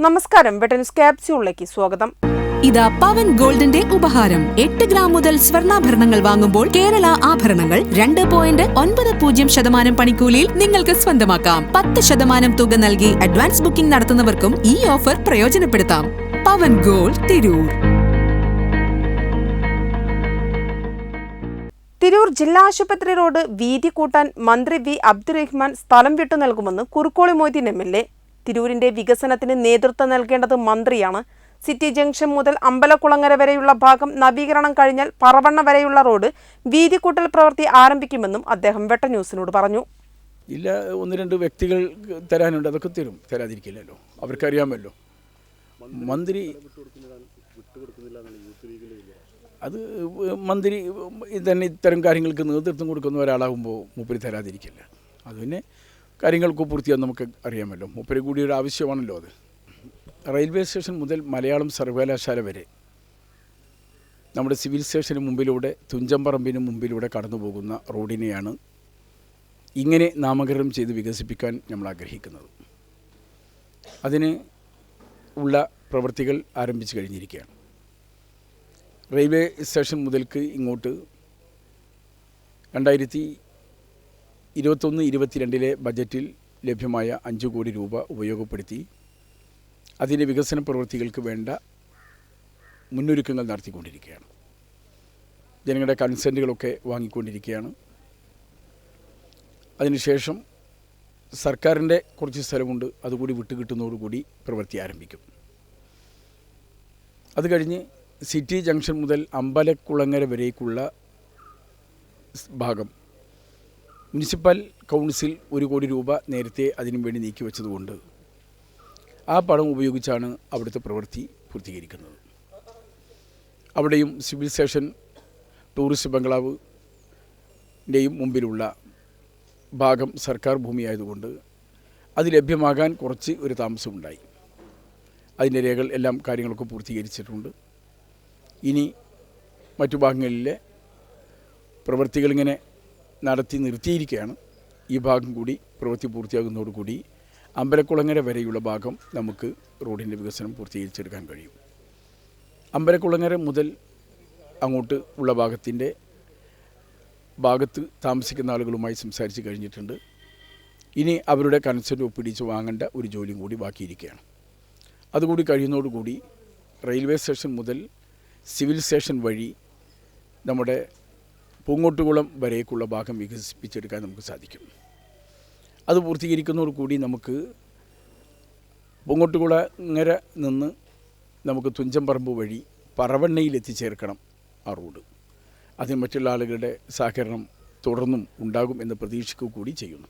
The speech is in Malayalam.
നമസ്കാരം. വെട്ടൻസ് ക്യാപ്സ്യൂളിലേക്ക് സ്വാഗതം. ഇതാ പവൻ ഗോൾഡിന്റെ ഉപഹാരം. എട്ട് ഗ്രാം മുതൽ സ്വർണാഭരണങ്ങൾ വാങ്ങുമ്പോൾ കേരള ആഭരണങ്ങൾ രണ്ട് പോയിന്റ് ഒൻപത് പൂജ്യം ശതമാനം പണിക്കൂലിയിൽ നിങ്ങൾക്ക് സ്വന്തമാക്കാം. പത്ത് ശതമാനം തുക നൽകി അഡ്വാൻസ് ബുക്കിംഗ് നടത്തുന്നവർക്കും ഈ ഓഫർ പ്രയോജനപ്പെടുത്താം. പവൻ ഗോൾഡ് തിരൂർ. തിരൂർ ജില്ലാ ആശുപത്രി റോഡ് വീതി കൂട്ടാൻ മന്ത്രി വി. അബ്ദുറഹ്മാൻ സ്ഥലം വിട്ടു നൽകുമെന്ന് Kurukkoli Moideen M L A. തിരൂരിന്റെ വികസനത്തിന് നേതൃത്വം നൽകേണ്ടത് മന്ത്രിയാണ്. സിറ്റി ജംഗ്ഷൻ മുതൽ അമ്പലക്കുളങ്ങര വരെയുള്ള ഭാഗം നവീകരണം കഴിഞ്ഞാൽ പറവണ്ണ വരെയുള്ള റോഡ് വീതി കൂട്ടൽ പ്രവൃത്തി ആരംഭിക്കുമെന്നും അദ്ദേഹം വെട്ട ന്യൂസിനോട് പറഞ്ഞു. ഇല്ല ഒന്ന് രണ്ട് വ്യക്തികൾ തരാനുണ്ട്. അതൊക്കെ തരും. തരാതിരിക്കില്ലല്ലോ. അവർക്കറിയാമല്ലോ. മന്ത്രി അത് മന്ത്രി തന്നെ ഇത്തരം കാര്യങ്ങൾക്ക് നേതൃത്വം കൊടുക്കുന്ന ഒരാളാകുമ്പോൾ മൂപ്പര് തരാതിരിക്കില്ല. അത് പിന്നെ കാര്യങ്ങൾക്ക് പൂർത്തിയാകും നമുക്ക് അറിയാമല്ലോ. മൂപ്പര് കൂടി ഒരു ആവശ്യമാണല്ലോ അത്. റെയിൽവേ സ്റ്റേഷൻ മുതൽ മലയാളം സർവകലാശാല വരെ നമ്മുടെ സിവിൽ സ്റ്റേഷന് മുമ്പിലൂടെ തുഞ്ചമ്പറമ്പിന് മുമ്പിലൂടെ കടന്നു പോകുന്ന റോഡിനെയാണ് ഇങ്ങനെ നാമകരണം ചെയ്ത് വികസിപ്പിക്കാൻ നമ്മൾ ആഗ്രഹിക്കുന്നത്. അതിന് ഉള്ള പ്രവൃത്തികൾ ആരംഭിച്ചു കഴിഞ്ഞിരിക്കുകയാണ്. റെയിൽവേ സ്റ്റേഷൻ മുതൽക്ക് ഇങ്ങോട്ട് രണ്ടായിരത്തി ഇരുപത്തൊന്ന് ഇരുപത്തിരണ്ടിലെ ബജറ്റിൽ ലഭ്യമായ അഞ്ച് കോടി രൂപ ഉപയോഗപ്പെടുത്തി അതിന്റെ വികസന പ്രവൃത്തികൾക്ക് വേണ്ട മുന്നൊരുക്കങ്ങൾ നടത്തിക്കൊണ്ടിരിക്കുകയാണ്. ജനങ്ങളുടെ കൺസെന്റുകളൊക്കെ വാങ്ങിക്കൊണ്ടിരിക്കുകയാണ്. അതിനുശേഷം സർക്കാരിന്റെ കുറച്ച് സ്ഥലമുണ്ട് അതുകൂടി വിട്ടുകിട്ടുന്നതോടുകൂടി പ്രവൃത്തി ആരംഭിക്കും. അത് കഴിഞ്ഞ് സിറ്റി ജംഗ്ഷൻ മുതൽ അമ്പലക്കുളങ്ങര വരേക്കുള്ള ഭാഗം. മുനിസിപ്പൽ കൗൺസിൽ ഒരു കോടി രൂപ നേരത്തെ അതിനു വേണ്ടി നീക്കി വെച്ചതുകൊണ്ട് ആ പണം ഉപയോഗിച്ചാണ് അവിടുത്തെ പ്രവൃത്തി പൂർത്തീകരിക്കുന്നത്. അവിടെയും സിവിൽ സ്റ്റേഷൻ ടൂറിസ്റ്റ് ബംഗ്ലാവിന്റെയും മുമ്പിലുള്ള ഭാഗം സർക്കാർ ഭൂമിയായതുകൊണ്ട് അത് ലഭ്യമാകാൻ കുറച്ച് ഒരു താമസമുണ്ടായി. അതിന്റെ രേഖകൾ എല്ലാം കാര്യങ്ങളൊക്കെ പൂർത്തീകരിച്ചിട്ടുണ്ട്. ഇനി മറ്റു ഭാഗങ്ങളിലെ പ്രവൃത്തികളിങ്ങനെ നടത്തി നിർത്തിയിരിക്കുകയാണ്. ഈ ഭാഗം കൂടി പ്രവൃത്തി പൂർത്തിയാകുന്നതോടുകൂടി അമ്പലക്കുളങ്ങര വരെയുള്ള ഭാഗം നമുക്ക് റോഡിന്റെ വികസനം പൂർത്തീകരിച്ചെടുക്കാൻ കഴിയും. അമ്പലക്കുളങ്ങര മുതൽ അങ്ങോട്ട് ഉള്ള ഭാഗത്തിന്റെ ഭാഗത്ത് താമസിക്കുന്ന ആളുകളുമായി സംസാരിച്ച് കഴിഞ്ഞിട്ടുണ്ട്. ഇനി അവരുടെ കൺസെന്റ് ഒപ്പിടിച്ച് വാങ്ങേണ്ട ഒരു ജോലിയും കൂടി ബാക്കിയിരിക്കുകയാണ്. അതുകൂടി കഴിയുന്നതോടുകൂടി റെയിൽവേ സ്റ്റേഷൻ മുതൽ സിവിൽ സ്റ്റേഷൻ വഴി നമ്മുടെ പൂങ്ങോട്ടുകുളം വരേക്കുള്ള ഭാഗം വികസിപ്പിച്ചെടുക്കാൻ നമുക്ക് സാധിക്കും. അത് പൂർത്തീകരിക്കുന്നതോടുകൂടി നമുക്ക് പൂങ്ങോട്ടുകുളങ്ങര നിന്ന് നമുക്ക് തുഞ്ചമ്പറമ്പ് വഴി പറവണ്ണയിൽ എത്തിച്ചേർക്കണം ആ റോഡ്. അതിന് മറ്റുള്ള ആളുകളുടെ സഹകരണം തുടർന്നും ഉണ്ടാകും എന്ന് പ്രതീക്ഷിക്കുക കൂടി ചെയ്യുന്നു.